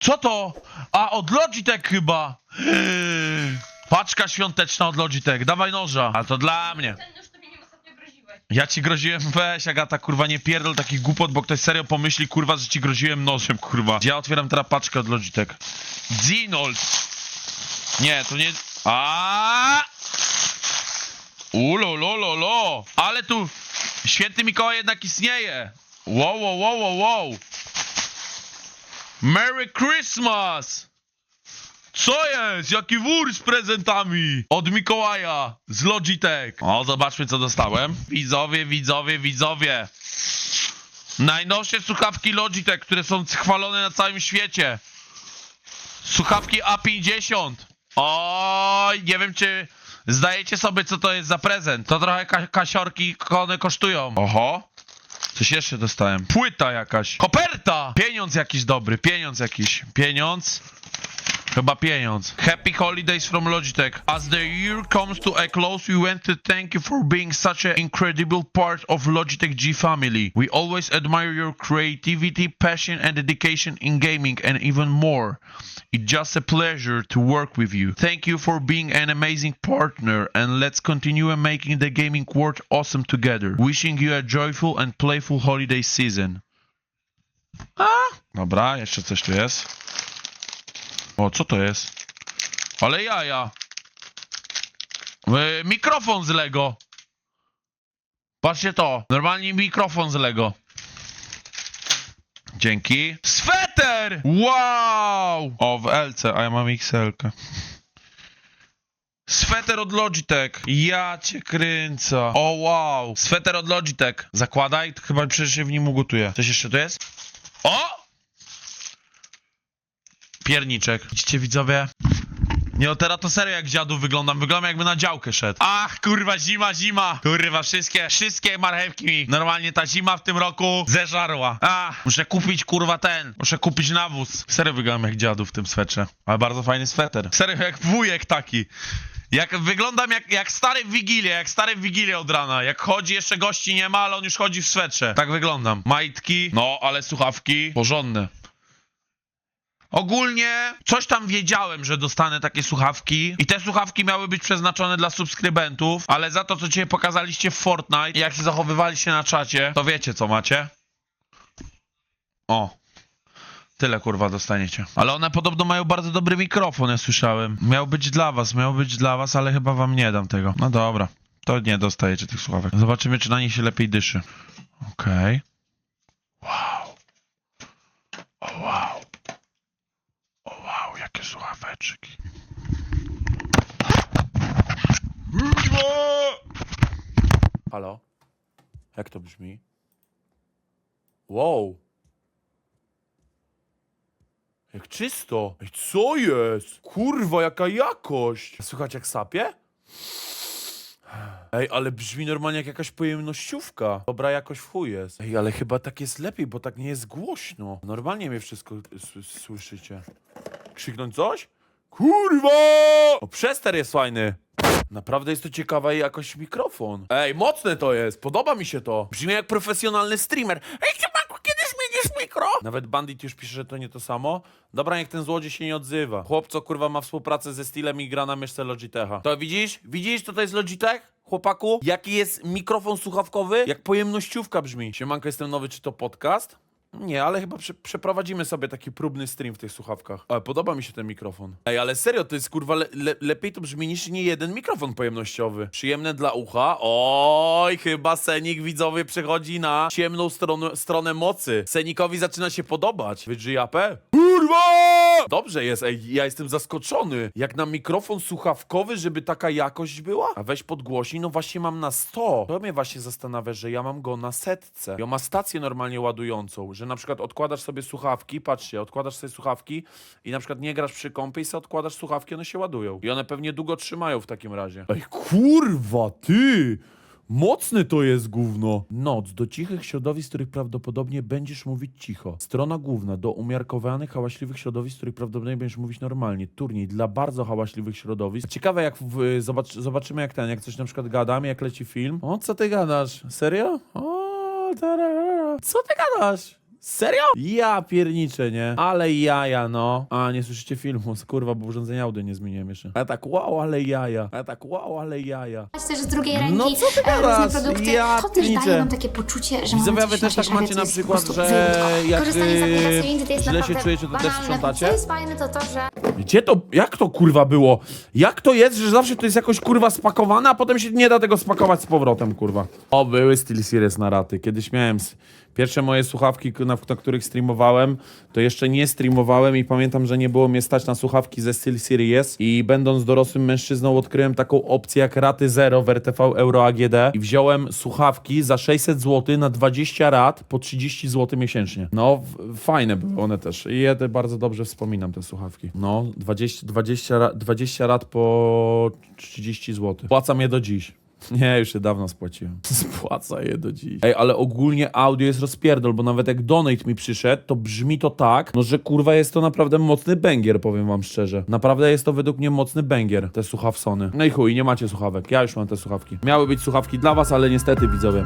Co to? A, od Logitech chyba. Paczka świąteczna od Logitech. Dawaj noża. A to dla mnie. Ten ostatnio groziłeś. Ja ci groziłem, weź Agata, kurwa, nie pierdol takich głupot, bo ktoś serio pomyśli, kurwa, że ci groziłem nożem, kurwa. Ja otwieram teraz paczkę od Logitech. Zinold. Nie, to nie... A. Ulolololo. Ale tu święty Mikołaj jednak istnieje. Wow, wow, wow, wow, wow. Merry Christmas! Co jest? Jaki wór z prezentami? Od Mikołaja, z Logitech. O, zobaczmy co dostałem. Widzowie, widzowie, widzowie. Najnowsze słuchawki Logitech, które są chwalone na całym świecie. Słuchawki A50. Oj, nie wiem czy zdajecie sobie co to jest za prezent. To trochę ka kasiorki one kosztują. Oho. Coś jeszcze dostałem. Płyta jakaś. Koperta! Pieniądz jakiś dobry, pieniądz jakiś. Pieniądz. Chyba pieniądz. Happy holidays from Logitech. As the year comes to a close, we want to thank you for being such an incredible part of Logitech G family. We always admire your creativity, passion, and dedication in gaming, and even more. It's just a pleasure to work with you. Thank you for being an amazing partner, and let's continue making the gaming world awesome together. Wishing you a joyful and playful holiday season. A? Dobra, jeszcze coś tu jest. O, co to jest? Ale jaja. E, mikrofon z Lego. Patrzcie to. Normalnie mikrofon z Lego. Dzięki. Sweter! Wow! O, w LC, a ja mam XL. -kę. Sweter od Logitech. Ja cię kręcę. O wow. Sweter od Logitech. Zakładaj, chyba przecież się w nim ugotuje. Coś jeszcze tu jest? O! Pierniczek. Widzicie widzowie? Nie, no teraz to serio jak dziadu wyglądam. Wyglądam jakby na działkę szedł. Ach, kurwa, zima, zima. Kurwa, wszystkie, wszystkie marchewki mi. Normalnie ta zima w tym roku zeżarła. Ach, muszę kupić, kurwa, ten. Muszę kupić nawóz. Serio wyglądam jak dziadu w tym swetrze. Ale bardzo fajny sweter. Serio jak wujek taki. Jak wyglądam jak, jak stary w Wigilię, jak stary w Wigilię od rana. Jak chodzi, jeszcze gości nie ma, ale on już chodzi w swetrze. Tak wyglądam. Majtki, no, ale słuchawki porządne. Ogólnie coś tam wiedziałem, że dostanę takie słuchawki i te słuchawki miały być przeznaczone dla subskrybentów, ale za to, co dzisiaj pokazaliście w Fortnite i jak się zachowywaliście na czacie, to wiecie, co macie. O. Tyle kurwa dostaniecie. Ale one podobno mają bardzo dobry mikrofon, ja słyszałem. Miał być dla was, miał być dla was, ale chyba wam nie dam tego. No dobra. To nie dostajecie tych słuchawek. Zobaczymy, czy na nich się lepiej dyszy. Okej. Wow. O wow. O wow, jakie słuchaweczki. Halo? Jak to brzmi? Wow. Jak czysto. Ej, co jest? Kurwa, jaka jakość. Słychać jak sapie? Ej, ale brzmi normalnie jak jakaś pojemnościówka. Dobra jakość w chuj jest. Ej, ale chyba tak jest lepiej, bo tak nie jest głośno. Normalnie mnie wszystko słyszycie. Krzyknąć coś? Kurwa! O, przester jest fajny. Naprawdę jest to ciekawa jakość mikrofon. Ej, mocne to jest, podoba mi się to. Brzmi jak profesjonalny streamer. Ej, Siemanku, kiedy zmienisz mikro? Nawet Bandit już pisze, że to nie to samo. Dobra, niech ten złodziej się nie odzywa. Chłopco, kurwa, ma współpracę ze Steelem i gra na myszce Logitecha. To widzisz? Widzisz, to to jest Logitech? Chłopaku, jaki jest mikrofon słuchawkowy? Jak pojemnościówka brzmi. Siemanko, jestem nowy, czy to podcast? Nie, ale chyba prze przeprowadzimy sobie taki próbny stream w tych słuchawkach. Ale podoba mi się ten mikrofon. Ej, ale serio, to jest kurwa le le lepiej to brzmi niż nie jeden mikrofon pojemnościowy. Przyjemne dla ucha. Oj, chyba Senik widzowie przechodzi na ciemną stronę, stronę mocy. Senikowi zaczyna się podobać. Wydrzyj AP? Kurwa! Dobrze jest, ej, ja jestem zaskoczony. Jak na mikrofon słuchawkowy, żeby taka jakość była? A weź podgłośnij, no właśnie mam na 100. To mnie właśnie zastanawia, że ja mam go na setce. I on ma stację normalnie ładującą, że na przykład odkładasz sobie słuchawki, patrzcie, odkładasz sobie słuchawki i na przykład nie grasz przy kąpie i sobie odkładasz słuchawki, one się ładują. I one pewnie długo trzymają w takim razie. Ej, kurwa, ty! Mocne to jest gówno. Noc do cichych środowisk, których prawdopodobnie będziesz mówić cicho. Strona główna do umiarkowanych, hałaśliwych środowisk, których prawdopodobnie będziesz mówić normalnie. Turniej dla bardzo hałaśliwych środowisk. Ciekawe jak w, zobacz, zobaczymy jak ten, jak coś na przykład gadamy, jak leci film. O, co ty gadasz? Serio? O, tarara. Co ty gadasz? Serio? Ja pierniczę, nie? Ale jaja, no. A, nie słyszycie filmu, kurwa, bo urządzenia audio nie zmieniłem jeszcze. A tak, wow, ale jaja. A tak, wow, ale jaja. też z drugiej ręki No co ty e, różne produkty. Ja to też pierniczę. daje nam takie poczucie, że Widzowie, mamy wy coś też tak macie na przykład, prostu że wyjątkowe. jak, Korzystanie z aplikacji yy, Indy to jest źle się naprawdę czujecie, to też banalne. sprzątacie? Co jest fajne, to to, że Gdzie to, jak to kurwa było? Jak to jest, że zawsze to jest jakoś kurwa spakowane, a potem się nie da tego spakować z powrotem, kurwa? O, były SteelSeries na raty. Kiedyś miałem pierwsze moje słuchawki, na, na których streamowałem, to jeszcze nie streamowałem i pamiętam, że nie było mnie stać na słuchawki ze SteelSeries i będąc dorosłym mężczyzną odkryłem taką opcję jak raty zero w RTV Euro AGD i wziąłem słuchawki za 600 zł na 20 rat po 30 zł miesięcznie. No, fajne były one też i ja te bardzo dobrze wspominam te słuchawki. No, 20, 20, ra- 20 rat po 30 zł. Płacam je do dziś. Nie, już się dawno spłaciłem. Spłaca je do dziś. Ej, ale ogólnie audio jest rozpierdol, bo nawet jak donate mi przyszedł, to brzmi to tak, no że kurwa jest to naprawdę mocny bęgier, powiem wam szczerze. Naprawdę jest to według mnie mocny bęgier, te słuchawsony. No i chuj, nie macie słuchawek. Ja już mam te słuchawki. Miały być słuchawki dla was, ale niestety widzowie.